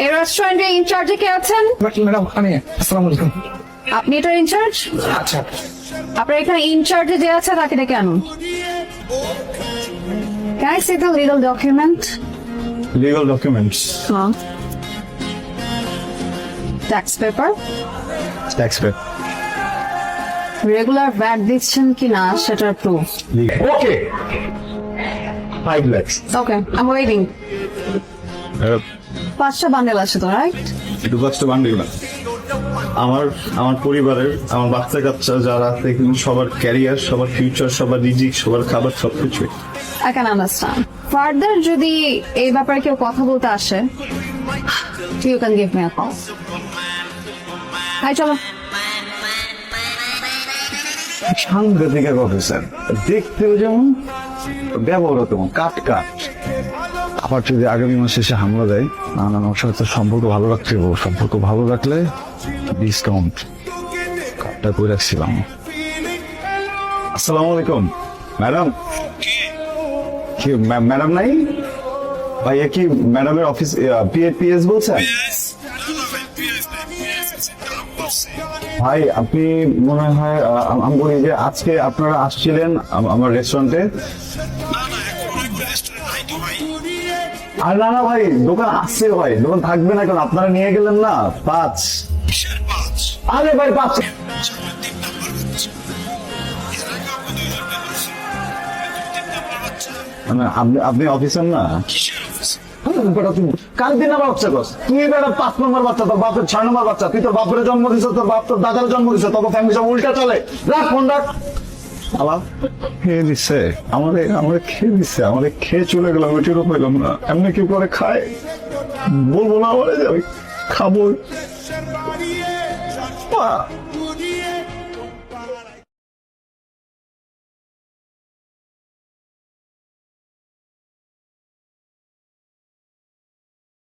এই রেস্টুরেন্টের ইনচার্জে কে আছেন ম্যাডাম আমি আসসালামু আলাইকুম আপনি এটার ইনচার্জ আচ্ছা আপনার এখানে ইনচার্জে যে আছে তাকে ডেকে আনুন Can I see the legal document? legal documents, Huh? Tax paper? tax. Regular VAT দিচ্ছেন কিনা সেটার proof Okay. Five lakhs. Okay I waiting পাঁচটা বান্ডেল আছে তো রাইট একটু কষ্ট বান্ডিল না। আমার আমার পরিবারের আমার বাচ্চা কাচ্চা যারা আছে এখানে সবার ক্যারিয়ার সবার ফিউচার সবার রিজিক সবার খাবার সবকিছু আই ক্যান আন্ডারস্ট্যান্ড ফার্দার যদি এই ব্যাপারে কেউ কথা বলতে আসে you can give me a call hi চলো সাংঘাতিক এক অফিসার দেখতেও যেমন ব্যবহারও তেমন কাট কাট আবার যদি আগামী মাসে এসে হামলা দেয় না না ওর সাথে সম্পর্ক ভালো রাখতে হবে। সম্পর্ক ভালো রাখলে ডিসকাউন্ট কার্ডটা করে রাখছিলাম? আসসালামু আলাইকুম। ম্যাডাম? কি? ম্যাডাম নাই? ভাইয়া কি ম্যাডামের অফিস পিএস বলছেন? ভাই আপনি মনে হয় আমি বলি যে আজকে আপনারা আসছিলেন আমার রেস্টুরেন্টে আর না না ভাই, দোকান আসছে ভাই, দোকান থাকবে না, কারণ আপনারা নিয়ে গেলেন না, পাঁচ। আরে ভাই, পাঁচ। মানে আপনি আপনি অফিসার না? কাল পাঁচ নম্বর বাচ্চা বাপের ছয় নম্বর বাচ্চা, তুই তোর বাপের জন্ম দিছ, তোর বাপ তোর দাদার জন্ম দিছ, তোর ফ্যামিলি সব উল্টা চলে। রাখ, ফোন রাখ। আবার খেয়ে দিচ্ছে আমাদের আমাদের খেয়ে দিচ্ছে আমাদের খেয়ে চলে গেলাম ওইটিরও পেলাম না। এমনি কি করে খায়? বলব না আমাদের যে আমি খাব।